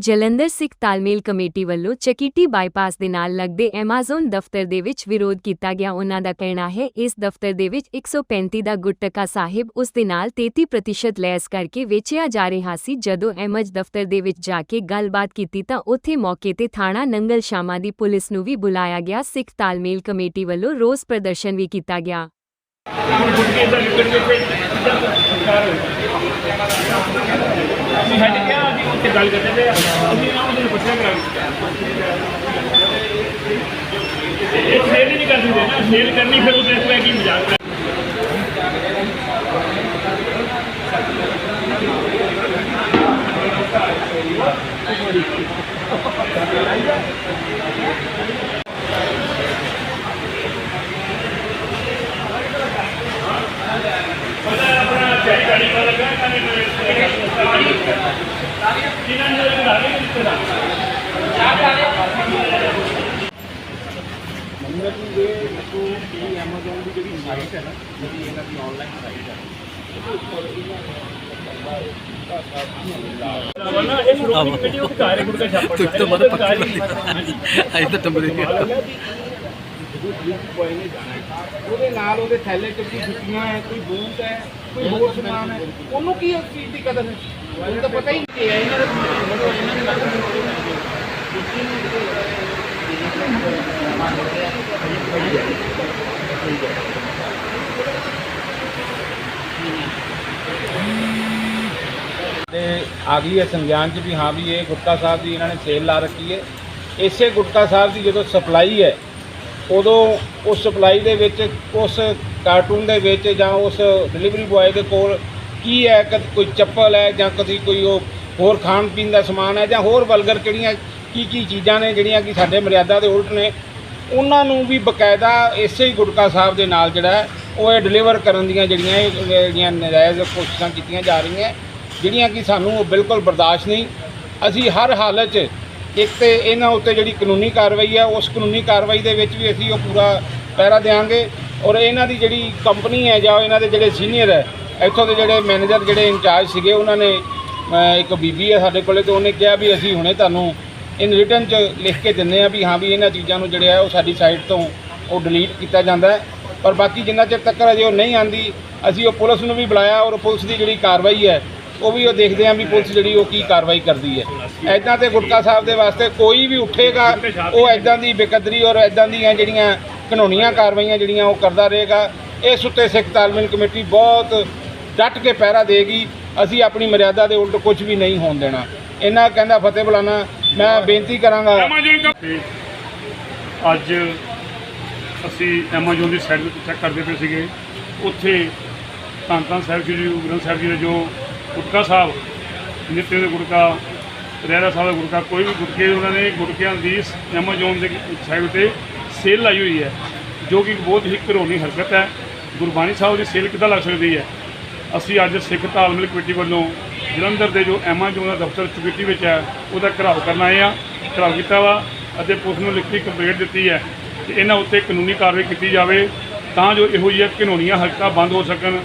ਜਲੰਧਰ ਸਿੱਖ ਤਾਲਮੇਲ ਕਮੇਟੀ ਵੱਲੋਂ ਚਕੀਟੀ ਬਾਈਪਾਸ ਦੇ ਨਾਲ ਲੱਗਦੇ ਐਮਾਜ਼ਨ ਦਫ਼ਤਰ ਦੇ ਵਿੱਚ ਵਿਰੋਧ ਕੀਤਾ ਗਿਆ। ਉਹਨਾਂ ਦਾ ਕਹਿਣਾ ਹੈ, ਇਸ ਦਫ਼ਤਰ ਦੇ ਵਿੱਚ 135 ਦਾ ਗੁਟਕਾ ਸਾਹਿਬ ਉਸ ਦੇ ਨਾਲ 33% ਲੈਸ ਕਰਕੇ ਵੇਚਿਆ ਜਾ ਰਿਹਾ ਸੀ। ਜਦੋਂ ਐਮਜ ਦਫ਼ਤਰ ਦੇ ਵਿੱਚ ਜਾ ਕੇ ਗੱਲਬਾਤ ਕੀਤੀ ਤਾਂ ਉੱਥੇ ਮੌਕੇ ਤੇ ਥਾਣਾ ਨੰਗਲ ਸ਼ਾਮਾ ਦੀ ਪੁਲਿਸ ਨੂੰ ਵੀ ਬੁਲਾਇਆ ਗਿਆ। ਸਿੱਖ ਤਾਲਮੇਲ ਕਮੇਟੀ ਵੱਲੋਂ ਰੋਸ ਪ੍ਰਦਰਸ਼ਨ ਵੀ ਕੀਤਾ ਗਿਆ। ਗੁੱਟਕੇ ਦਾ ਲਿਕੜ ਕੇ ਫਿਰ ਸਰਕਾਰ ਹੋਈ ਅਸੀਂ ਹਟ ਗਿਆ ਅਸੀਂ ਉੱਥੇ ਗੱਲ ਕਰਦੇ ਪਏ ਆ। ਅਸੀਂ ਨਾ ਉਹਦੇ ਨੂੰ ਪੁੱਛਿਆ ਕਰਾਂ ਇਹ ਸੇਲ ਹੀ ਨਹੀਂ ਕਰ ਦਿੰਦੇ ਨਾ ਸੇਲ ਕਰਨੀ ਫਿਰ ਉਹਦੇ ਕੋਲ ਕੀ ਮਜ਼ਾਕ ਕਰ ਪਤਾ ਆਪਣਾ ਚਾਹੀ ਗਾੜੀ ਪਾ ਲੱਗਾ ਕਾਨੇ ਕਿਨਾਂ ਨੇ ਲਗਾ ਲਈ ਕਿਸ ਤਰ੍ਹਾਂ ਵਰਨਾ ਇਹ ਸ਼ੁਰੂ ਕਮੇਟੀ ਉਹ ਘਾਰੇ ਗੁੜ ਦਾ ਛਾਪਾ ਤੁਸੀਂ ਤਾਂ ਬੜਾ ਪੱਕੀ ਬੰਦੇ ਅਜੇ ਤਾਂ ਟੰਬਰੇ ਨਹੀਂ ਉਹਦੇ ਨਾਲ ਉਹਦੇ ਥੈਲੇ 'ਚ ਕੋਈ ਜੁੱਤੀਆਂ ਹੈ ਕੋਈ ਬੂਟ ਹੈ ਕੋਈ ਹੋਰ ਸਮਾਨ ਹੈ। ਉਹਨੂੰ ਕੀ ਉਸ ਚੀਜ਼ ਦੀ ਕਦਰ ਹੈ? ਉਹਨੂੰ ਤਾਂ ਪਤਾ ਹੀ ਨਹੀਂ ਹੈ। ਇਹਨਾਂ ਦਾ ਇਹਨਾਂ ਨੇ ਤੇ ਆ ਗਈ ਹੈ ਸੰਗਿਆਨ 'ਚ ਵੀ ਹਾਂ ਵੀ ਇਹ ਗੁਟਕਾ ਸਾਹਿਬ ਦੀ ਇਹਨਾਂ ਨੇ ਸੇਲ ਲਾ ਰੱਖੀ ਹੈ। ਇਸੇ ਗੁਟਕਾ ਸਾਹਿਬ ਦੀ ਜਦੋਂ ਸਪਲਾਈ ਹੈ ਉਦੋਂ ਉਸ ਸਪਲਾਈ ਦੇ ਵਿੱਚ, ਉਸ ਕਾਰਟੂਨ ਦੇ ਵਿੱਚ ਜਾਂ ਉਸ ਡਿਲੀਵਰੀ ਬੁਆਏ ਦੇ ਕੋਲ ਕੀ ਹੈ? ਕਦ ਕੋਈ ਚੱਪਲ ਹੈ ਜਾਂ ਕਦੀ ਕੋਈ ਉਹ ਹੋਰ ਖਾਣ ਪੀਣ ਦਾ ਸਮਾਨ ਹੈ ਜਾਂ ਹੋਰ ਵਲਗਰ ਕਿਹੜੀਆਂ, ਕੀ ਕੀ ਚੀਜ਼ਾਂ ਨੇ ਜਿਹੜੀਆਂ ਕਿ ਸਾਡੇ ਮਰਿਆਦਾ ਦੇ ਉਲਟ ਨੇ? ਉਹਨਾਂ ਨੂੰ ਵੀ ਬਕਾਇਦਾ ਇਸੇ ਹੀ ਗੁਟਕਾ ਸਾਹਿਬ ਦੇ ਨਾਲ ਜਿਹੜਾ ਉਹ ਇਹ ਡਿਲੀਵਰ ਕਰਨ ਦੀਆਂ ਜਿਹੜੀਆਂ ਇਹ, ਜਿਹੜੀਆਂ ਨਜਾਇਜ਼ ਕੋਸ਼ਿਸ਼ਾਂ ਕੀਤੀਆਂ ਜਾ ਰਹੀਆਂ, ਜਿਹੜੀਆਂ ਕਿ ਸਾਨੂੰ ਉਹ ਬਿਲਕੁਲ ਬਰਦਾਸ਼ਤ ਨਹੀਂ। ਅਸੀਂ ਹਰ ਹਾਲਤ 'ਚ ਇੱਕ ਤੇ ਇਹਨਾਂ ਉੱਤੇ ਜਿਹੜੀ ਕਾਨੂੰਨੀ ਕਾਰਵਾਈ ਹੈ ਉਸ ਕਾਨੂੰਨੀ ਕਾਰਵਾਈ ਦੇ ਵਿੱਚ ਵੀ ਅਸੀਂ ਉਹ ਪੂਰਾ ਪਹਿਰਾ ਦੇਵਾਂਗੇ ਔਰ ਇਹਨਾਂ ਦੀ ਜਿਹੜੀ ਕੰਪਨੀ ਹੈ ਜਾਂ ਇਹਨਾਂ ਦੇ ਜਿਹੜੇ ਸੀਨੀਅਰ ਹੈ, ਇੱਥੋਂ ਦੇ ਜਿਹੜੇ ਮੈਨੇਜਰ ਜਿਹੜੇ ਇੰਚਾਰਜ ਸੀਗੇ, ਉਹਨਾਂ ਨੇ ਇੱਕ ਬੀਬੀ ਹੈ ਸਾਡੇ ਕੋਲੇ ਤੇ ਉਹਨੇ ਕਿਹਾ ਵੀ ਅਸੀਂ ਹੁਣੇ ਤੁਹਾਨੂੰ ਇਨ ਰਿਟਰਨ 'ਚ ਲਿਖ ਕੇ ਦਿੰਦੇ ਆ ਵੀ ਹਾਂ ਵੀ ਇਹਨਾਂ ਚੀਜ਼ਾਂ ਨੂੰ ਜਿਹੜੇ ਆ ਉਹ ਸਾਡੀ ਸਾਈਟ ਤੋਂ ਉਹ ਡਿਲੀਟ ਕੀਤਾ ਜਾਂਦਾ ਹੈ। ਪਰ ਬਾਕੀ ਜਿੰਨਾ ਚਿਰ ਤੱਕ ਅਜੇ ਉਹ ਨਹੀਂ ਆਂਦੀ, ਅਸੀਂ ਉਹ ਪੁਲਿਸ ਨੂੰ ਵੀ ਬੁਲਾਇਆ ਔਰ ਪੁਲਿਸ ਦੀ ਜਿਹੜੀ ਕਾਰਵਾਈ ਹੈ, ਉਹ ਵੀ ਉਹ ਦੇਖਦੇ ਆਂ ਵੀ ਪੁਲਿਸ ਜਿਹੜੀ ਉਹ ਕੀ ਕਾਰਵਾਈ ਕਰਦੀ ਹੈ। ਐਦਾਂ ਤੇ ਗੁਟਕਾ ਸਾਹਿਬ ਦੇ ਵਾਸਤੇ ਕੋਈ ਵੀ ਉੱਠੇਗਾ, ਉਹ ਐਦਾਂ ਦੀ ਬੇਕਦਰੀ ਔਰ ਐਦਾਂ ਦੀਆਂ ਜਿਹੜੀਆਂ ਕਾਨੂੰਨੀਆਂ ਕਾਰਵਾਈਆਂ ਜਿਹੜੀਆਂ ਉਹ ਕਰਦਾ ਰਹੇਗਾ। ਇਸ ਉੱਤੇ ਸਿੱਖ ਤਾਲਮੇਲ ਕਮੇਟੀ ਬਹੁਤ ਡਟ ਕੇ ਪਹਿਰਾ ਦੇਗੀ। ਅਸੀਂ ਆਪਣੀ ਮਰਿਆਦਾ ਦੇ ਉਲਟ ਕੁਝ ਵੀ ਨਹੀਂ ਹੋਣ ਦੇਣਾ। ਇਹਨਾਂ ਕਹਿੰਦਾ, ਫਤਿਹ ਬੁਲਾਣਾ ਮੈਂ ਬੇਨਤੀ ਕਰਾਂਗਾ ਅੱਜ ਅਸੀਂ ਐਮਾਜ਼ੋਨ ਦੀ ਸਾਈਟ ਤੇ ਚੈੱਕ ਕਰਦੇ ਪਏ ਸੀਗੇ। ਉੱਥੇ ਧੰਨ ਧੰਨ ਸਾਹਿਬ ਜੀ, ਗੁਰੂ ਗ੍ਰੰਥ ਸਾਹਿਬ ਜੀ ਦੇ ਜੋ ਗੁਟਕਾ ਸਾਹਿਬ, ਨਿੱਤੇ ਦੇ ਗੁਟਕਾ ਰਹਿਰਾ ਸਾਹਿਬ ਦਾ ਗੁਟਕਾ, ਕੋਈ ਵੀ ਗੁਟਕੇ ਉਹਨਾਂ ਨੇ, ਗੁਟਕਿਆਂ ਦੀ ਐਮਾਜ਼ੋਨ ਦੇ ਸਾਈਟ ਤੇ ਸੇਲ ਲਾਈ ਹੋਈ ਹੈ, ਜੋ ਕਿ ਬਹੁਤ ਹੀ ਘਰੋਣੀ ਹਰਕਤ ਹੈ। ਗੁਰਬਾਣੀ ਸਾਹਿਬ ਦੀ ਸੇਲ ਕਿੱਦਾਂ ਲੱਗ ਸਕਦੀ ਹੈ? ਅਸੀਂ ਅੱਜ ਸਿੱਖ ਤਾਲਮੇਲ ਕਮੇਟੀ ਵੱਲੋਂ ਜਲੰਧਰ ਦੇ ਜੋ ਐਮਾਜ਼ੋਨ ਦਾ ਦਫ਼ਤਰ ਕਮੇਟੀ ਵਿੱਚ ਹੈ, ਉਹਦਾ ਘਰਾਓ ਕਰਨ ਆਏ ਆ ਘਰਾਓ ਕੀਤਾ ਵਾ ਅਤੇ ਪੁਲਿਸ ਨੂੰ ਲਿਖਤੀ ਕੰਪਲੇਂਟ ਦਿੱਤੀ ਹੈ ਕਿ ਇਹਨਾਂ ਉੱਤੇ ਕਾਨੂੰਨੀ ਕਾਰਵਾਈ ਕੀਤੀ ਜਾਵੇ, ਤਾਂ ਜੋ ਇਹੋ ਜਿਹੀਆਂ ਘਿਨੌਣੀਆਂ ਹਰਕਤਾਂ ਬੰਦ ਹੋ ਸਕਣ।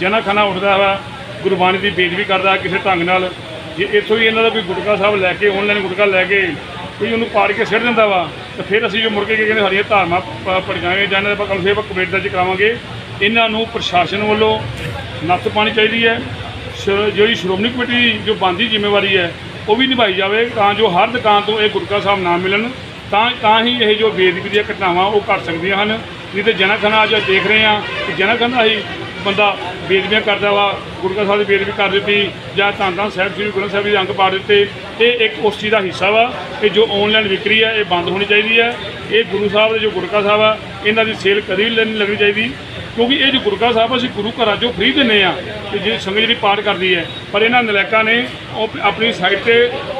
ਜਨਾ ਖਾਨਾ ਉੱਠਦਾ ਵਾ, ਗੁਰਬਾਣੀ ਦੀ ਬੇਦਬੀ ਕਰਦਾ ਕਿਸੇ ਢੰਗ ਨਾਲ ਜੇ ਇੱਥੋਂ ਹੀ ਇਹਨਾਂ ਦਾ ਕੋਈ ਗੁਟਕਾ ਸਾਹਿਬ ਲੈ ਕੇ ਆਨਲਾਈਨ ਗੁਟਕਾ ਲੈ ਕੇ ਕੋਈ ਉਹਨੂੰ ਪਾੜ ਕੇ ਸਿੱਟ ਦਿੰਦਾ ਵਾ, ਤਾਂ ਫਿਰ ਅਸੀਂ ਜੋ ਮੁੜ ਕੇ ਕਹਿੰਦੇ, ਸਾਡੀਆਂ ਧਾਰਮਾ ਪੜੀਆਂ ਜਾਂ ਇਹਨਾਂ ਦਾ ਆਪਾਂ ਕਮ ਸੇ ਕਮ ਕੰਪਲੇਂਟ ਦਰਜ ਕਰਾਵਾਂਗੇ। ਇਹਨਾਂ ਨੂੰ ਪ੍ਰਸ਼ਾਸਨ ਵੱਲੋਂ ਨੱਥ ਪਾਣੀ ਚਾਹੀਦੀ ਹੈ। ਸ਼- ਜਿਹੜੀ ਸ਼੍ਰੋਮਣੀ ਕਮੇਟੀ ਦੀ ਜੋ ਬੰਦੀ ਜ਼ਿੰਮੇਵਾਰੀ ਹੈ, ਉਹ ਵੀ ਨਿਭਾਈ ਜਾਵੇ ਤਾਂ ਜੋ ਹਰ ਦੁਕਾਨ ਤੋਂ ਇਹ ਗੁਟਕਾ ਸਾਹਿਬ ਨਾ ਮਿਲਣ। ਤਾਂ ਤਾਂ ਹੀ ਇਹ ਜੋ ਬੇਦਬੀ ਦੀਆਂ ਘਟਨਾਵਾਂ ਉਹ ਘਟ ਸਕਦੀਆਂ ਹਨ। ਨਹੀਂ ਤੇ ਜਨਾ ਅੱਜ ਦੇਖ ਰਹੇ ਹਾਂ ਕਿ ਜਨਾ ਖਨਾ ਹੀ ਬੰਦਾ ਬੇਦਬੀਆਂ ਕਰਦਾ ਵਾ ਗੁਟਕਾ ਸਾਹਿਬ ਦੀ ਬੇਦਬੀ ਕਰ ਦਿੱਤੀ ਜਾਂ ਧੰਨ ਧੰਨ ਸਾਹਿਬ, ਸ੍ਰੀ ਗੁਰੂ ਗ੍ਰੰਥ ਸਾਹਿਬ ਜੀ ਦੇ ਅੰਗ ਪਾੜ ਦਿੱਤੇ, ਇਹ ਇੱਕ ਉਸ ਚੀਜ਼ ਦਾ ਹਿੱਸਾ ਵਾ ਕਿ ਜੋ ਆਨਲਾਈਨ ਵਿਕਰੀ ਹੈ ਇਹ ਬੰਦ ਹੋਣੀ ਚਾਹੀਦੀ ਹੈ ਇਹ ਗੁਰੂ ਸਾਹਿਬ ਦੇ ਜੋ ਗੁਟਕਾ ਸਾਹਿਬ ਆ, ਇਹਨਾਂ ਦੀ ਸੇਲ ਕਦੀ ਨਹੀਂ ਲੱਗਣੀ ਚਾਹੀਦੀ। ਕਿਉਂਕਿ ਇਹ ਜੋ ਗੁਰਕਾ ਸਾਹਿਬ ਅਸੀਂ ਗੁਰੂ ਘਰਾਂ 'ਚੋਂ ਫ੍ਰੀ ਦਿੰਦੇ ਆ ਤੇ ਜੇ ਸੰਗਤ ਜਿਹੜੀ ਪਾਠ ਕਰਦੀ ਹੈ ਪਰ ਇਹਨਾਂ ਨਲਾਇਕਾਂ ਨੇ ਉਹ ਆਪਣੀ ਸਾਈਟ ਤੇ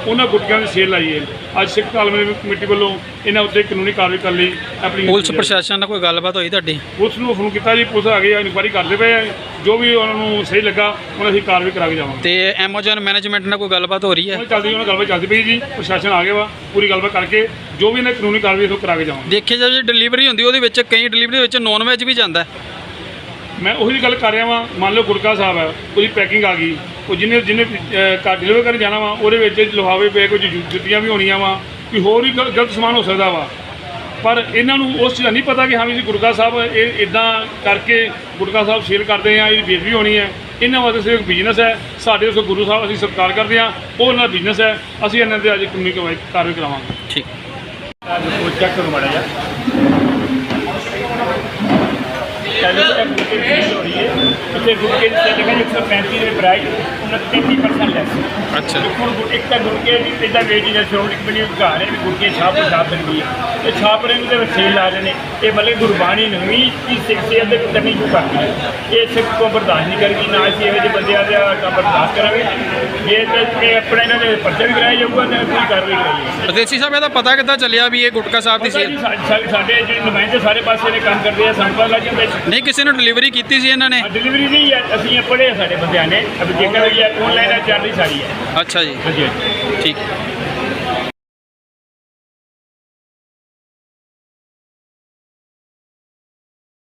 ਉਹਨਾਂ ਗੁਟਕਿਆਂ ਦੀ ਸੇਲ ਲਾਈ ਹੈ। ਅੱਜ ਸਿੱਖ ਤਾਲਮੇਲ ਕਮੇਟੀ ਵੱਲੋਂ ਇਹਨਾਂ ਉੱਤੇ ਕਾਨੂੰਨੀ ਕਾਰਵਾਈ ਕਰਨ ਲਈ ਆਪਣੀ ਪੁਲਿਸ ਪ੍ਰਸ਼ਾਸਨ ਨਾਲ ਕੋਈ ਗੱਲਬਾਤ ਹੋਈ ਤੁਹਾਡੀ? ਪੁਲਿਸ ਨੂੰ ਫੋਨ ਕੀਤਾ ਜੀ ਪੁਲਿਸ ਆ ਗਈ ਇਨਕੁਆਇਰੀ ਕਰਦੇ ਪਏ ਆ। ਜੋ ਵੀ ਉਹਨਾਂ ਨੂੰ ਸਹੀ ਲੱਗਾ ਉਹਨਾਂ ਅਸੀਂ ਕਾਰਵਾਈ ਕਰਾ ਕੇ ਜਾਵਾਂਗੇ। ਤੇ ਐਮਾਜ਼ਨ ਮੈਨੇਜਮੈਂਟ ਨਾਲ ਕੋਈ ਗੱਲਬਾਤ ਹੋ ਰਹੀ ਹੈ? ਚੱਲਦੀ ਉਹਨਾਂ ਗੱਲਬਾਤ ਚੱਲਦੀ ਪਈ ਜੀ ਪ੍ਰਸ਼ਾਸਨ ਆ ਗਿਆ ਵਾ ਪੂਰੀ ਗੱਲਬਾਤ ਕਰਕੇ ਜੋ ਵੀ ਇਹਨਾਂ ਕਾਨੂੰਨੀ ਕਾਰਵਾਈ ਉਹ ਕਰਾ ਕੇ ਜਾਵਾਂਗੇ। ਦੇਖਿਆ ਜਾਵੇ ਜੇ ਡਿਲੀਵਰੀ ਹੁੰਦੀ ਉਹਦੇ ਵਿੱਚ ਕਈ ਡਿਲੀਵਰੀ ਵਿੱਚ ਨੌਨ ਵੈਜ ਵੀ ਜਾਂਦਾ। ਮੈਂ ਉਹੀ ਗੱਲ ਕਰ ਰਿਹਾ ਵਾਂ ਮੰਨ ਲਓ ਗੁਰਕਾ ਸਾਹਿਬ ਹੈ ਉਹਦੀ ਪੈਕਿੰਗ ਆ ਗਈ ਉਹ ਜਿਹਨੇ ਜਿਹਨੇ ਅਹ, ਘਰ ਡਿਲੀਵਰ ਕਰਨ ਜਾਣਾ ਵਾ ਉਹਦੇ ਵਿੱਚ ਲਿਫਾਫੇ ਪਏ ਕੁਝ ਜੁੱਤੀਆਂ ਵੀ ਹੋਣੀਆਂ ਵਾ ਕੋਈ ਹੋਰ ਵੀ ਗਲ- ਗਲਤ ਸਮਾਨ ਹੋ ਸਕਦਾ ਵਾ। ਪਰ ਇਹਨਾਂ ਨੂੰ ਉਸ ਚੀਜ਼ ਦਾ ਨਹੀਂ ਪਤਾ ਕਿ ਹਾਂ ਵੀ ਗੁਰਗਾ ਸਾਹਿਬ ਇਹ ਇਦਾਂ ਕਰਕੇ ਗੁਰਗਾ ਸਾਹਿਬ ਸੇਲ ਕਰਦੇ ਆ ਇਹ ਬੇਦਬੀ ਹੋਣੀ ਹੈ। ਇਹਨਾਂ ਵਾਸਤੇ ਸਿਰਫ ਬਿਜ਼ਨਸ ਹੈ ਸਾਡੇ ਉਸ ਗੁਰੂ ਸਾਹਿਬ ਅਸੀਂ ਸਤਿਕਾਰ ਕਰਦੇ ਆ ਉਹ ਉਹਨਾਂ ਦਾ ਬਿਜ਼ਨਸ ਹੈ ਅਸੀਂ ਇਹਨਾਂ ਦੇ ਅੱਜ ਕਾਨੂੰਨੀ ਕਾਰਵਾਈ ਕਾਰਵਾਈ ਕਰਾਵਾਂਗੇ। ਠੀਕ। ਚੈੱਕ ਕਰੋ ਮਾੜਾ ਜਿਹਾ ਕਹਿੰਦੇ ਕਿ ਗੁਰਕੇ ਦੀ ਡੀਲ ਹੋ ਰਹੀ ਹੈ ਉੱਥੇ ਗੁਰਕੇ ਦੀ ਸੇਲ ਲਗਾ 135 ਦੇ ਪ੍ਰਾਈਸ 29% ਲੈਸ ਅੱਛਾ ਹੁਣ ਗੁਰ- ਇੱਕ ਤਾਂ ਗੁਰਕੇ ਦੀ ਇਦਾਂ ਵੇਚ ਜਾਂ ਸ਼੍ਰੋਮਣੀ ਕਮੇਟੀ ਨੂੰ ਘਰ ਹੈ ਵੀ ਗੁਰਕੇ ਛਾਪ ਛਾਪ ਦਿੰਦੀ ਹੈ ਇਹ ਛਾਪ ਰਹੇ ਨੂੰ ਦੇ ਵਿੱਚ ਸੇਲ ਲਾ ਰਹੇ ਨੇ ਇਹ ਮਤਲਬ ਗੁਰਬਾਣੀ ਨਵੀਂ ਕੀ ਸਿੱਖ ਸੇਲ ਦੇ ਵਿੱਚ ਕਰਨੀ ਸ਼ੁਰੂ ਕਰਦੀ ਹੈ ਇਹ ਸਿੱਖ ਕੋ ਬਰਦਾਸ਼ਤ ਨਹੀਂ ਕਰੇਗੀ ਨਾ ਅਸੀਂ ਇਹੋ ਜਿਹੇ ਬੰਦਿਆਂ ਦਾ ਕੰਮ ਬਰਦਾਸ਼ਤ ਕਰਾਂਗੇ ਜੇ ਤੇ ਇਹ ਆਪਣੇ ਇਹਨਾਂ ਦੇ ਪਰਚੇ ਵੀ ਕਰਾਇਆ ਜਾਊਗਾ ਤੇ ਕੋਈ ਕਾਰਵਾਈ ਕਰਾਈ ਜਾਊਗੀ ਪਰਦੇਸੀ ਸਾਹਿਬ ਇਹਦਾ ਪਤਾ ਕਿੱਦਾਂ ਚੱਲਿਆ ਵੀ ਇਹ ਗੁਟਕਾ ਸਾਹਿਬ ਦੀ ਪਤਾ ਸੇਲ ਜੀ ਸਾ- ਸਾ- ਸਾਡੇ ਜਿਹੜੇ ਨੁਮਾਇੰਦੇ ਸਾਰੇ ਪਾਸੇ ਨੇ ਕੰਮ ਕਰਦੇ ਆ ਸਾਨੂੰ ਪਤਾ ਲੱਗ ਜਾਂਦਾ ਨਹੀਂ ਕਿਸੇ ਨੂੰ ਡਿਲੀਵਰੀ ਕੀਤੀ ਸੀ ਇਹਨਾਂ ਨੇ? ਡਿਲੀਵਰੀ ਨਹੀਂ ਹੈ ਅਸੀਂ ਇਹ ਪੜ੍ਹੇ ਆ ਸਾਡੇ ਬੰਦਿਆਂ ਨੇ। ਅਬ ਜੇਕਰ ਇਹ ਆਨਲਾਈਨ ਚੱਲ ਰਹੀ ਸਾਰੀ ਹੈ। ਅੱਛਾ ਜੀ। ਹਾਂਜੀ ਹਾਂਜੀ। ਠੀਕ।